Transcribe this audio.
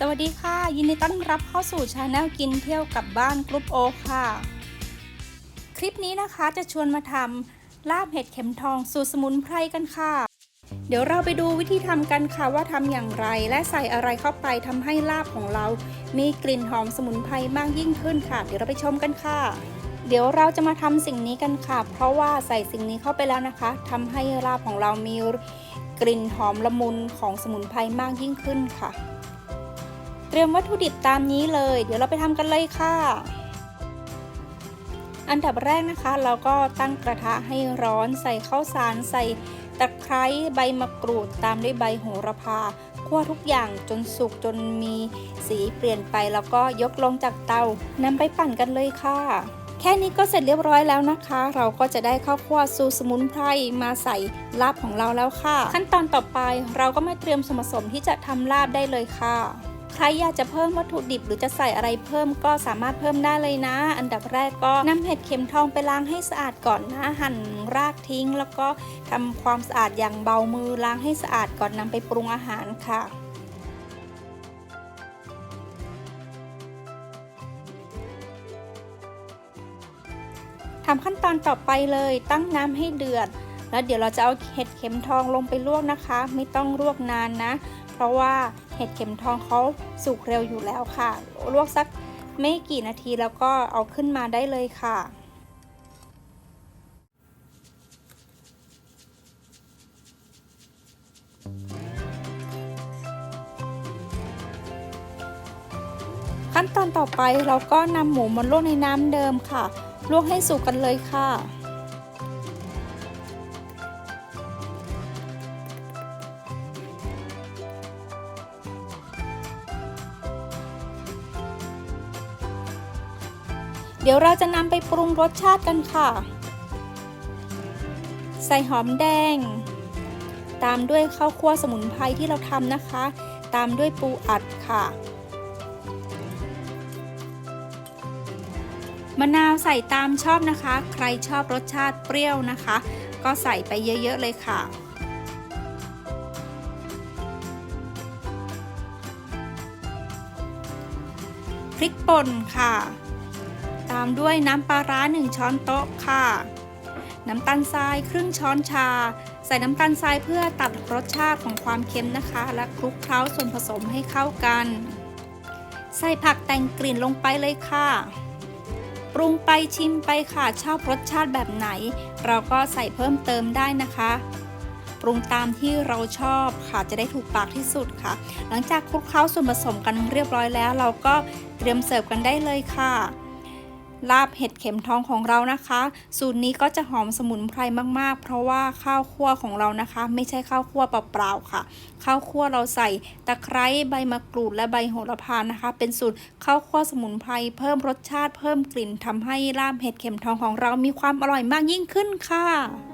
สวัสดีค่ะ ยินดีต้อนรับเข้าสู่ชาแนลกินเที่ยวกับบ้านกรุ๊ปโอค่ะ คลิปนี้นะคะจะชวนมาทำลาบเห็ดเข็มทองสูตรสมุนไพรกันค่ะ เดี๋ยวเราไปดูวิธีทำกันค่ะว่าทำอย่างไรและใส่อะไรเข้าไปทำให้ลาบของเรา มีกลิ่นหอมสมุนไพรมากยิ่งขึ้นค่ะ เดี๋ยวเราไปชมกันค่ะ เดี๋ยวเราจะมาทำสิ่งนี้กันค่ะ เพราะว่าใส่สิ่งนี้เข้าไปแล้วนะคะทำให้ลาบของเรามีกลิ่นหอมละมุนของสมุนไพรมากยิ่งขึ้นค่ะ ตรียมวัตถุดิบตามนี้เลย เดี๋ยวเราไปทำกันเลยค่ะ อันดับแรกนะคะ เราก็ตั้งกระทะให้ร้อนใส่ข้าวสารใส่ตะไคร้ใบมะกรูดตามด้วยใบโหระพาคั่วทุกอย่างจนสุกจนมีสีเปลี่ยนไปแล้วก็ยกลงจากเตานำไปปั่นกันเลยค่ะ แค่นี้ก็เสร็จเรียบร้อยแล้วนะคะ เราก็จะได้ข้าวคั่วสูตรสมุนไพรมาใส่ลาบของเราแล้วค่ะ ขั้นตอนต่อไปเราก็มาเตรียมส่วนผสมที่จะทำลาบได้เลยค่ะ ใครอยากจะเพิ่มวัตถุดิบหรือจะใส่อะไรเพิ่มก็สามารถเพิ่มได้เลยนะ อันดับแรกก็นำเห็ดเข็มทองไปล้างให้สะอาดก่อนนะหั่นรากทิ้ง แล้วก็ทำความสะอาดอย่างเบามือล้างให้สะอาดก่อนนำไปปรุงอาหารค่ะทำขั้นตอนต่อไปเลยตั้งน้ำให้เดือด แล้วเดี๋ยวเราจะเอาเห็ดเข็มทองลงไปลวกนะคะ ไม่ต้องลวกนานนะ เพราะว่า เห็ดเข็มทองเขาสุกเร็วอยู่แล้วค่ะ ลวกสักไม่กี่นาทีแล้วก็เอาขึ้นมาได้เลยค่ะขั้นตอนต่อไปเราก็นำหมูมาลวกในน้ำเดิมค่ะ ลวกให้สุกกันเลยค่ะ เดี๋ยวเราจะนำไปปรุงรสชาติกันค่ะ ใส่หอมแดง ตามด้วยข้าวคั่วสมุนไพรที่เราทำนะคะ ตามด้วยปูอัดค่ะ มะนาวใส่ตามชอบนะคะ ใครชอบรสชาติเปรี้ยวนะคะ ก็ใส่ไปเยอะๆเลยค่ะพริกป่นค่ะามด้วยน้ำปลาร้า 1 ช้อนโต๊ะค่ะ น้ำตาลทรายครึ่งช้อนชา ใส่น้ำตาลทรายเพื่อตัดรสชาติของความเค็มนะคะ และคลุกเคล้าส่วนผสมให้เข้ากัน ใส่ผักแต่งกลิ่นลงไปเลยค่ะปรุงไปชิมไปค่ะชอบรสชาติแบบไหน เราก็ใส่เพิ่มเติมได้นะคะ ปรุงตามที่เราชอบค่ะจะได้ถูกปากที่สุดค่ะ หลังจากคลุกเคล้าส่วนผสมกันเรียบร้อยแล้ว เราก็เตรียมเสิร์ฟกันได้เลยค่ะ ลาบเห็ดเข็มทองของเรานะคะ สูตรนี้ก็จะหอมสมุนไพรมากๆ เพราะว่าข้าวคั่วของเรานะคะ ไม่ใช่ข้าวคั่วเปล่าๆค่ะ ข้าวคั่วเราใส่ตะไคร้ใบมะกรูดและใบโหระพานะคะ เป็นสูตรข้าวคั่วสมุนไพรเพิ่มรสชาติเพิ่มกลิ่นทำให้ลาบเห็ดเข็มทองของเรามีความอร่อยมากยิ่งขึ้นค่ะ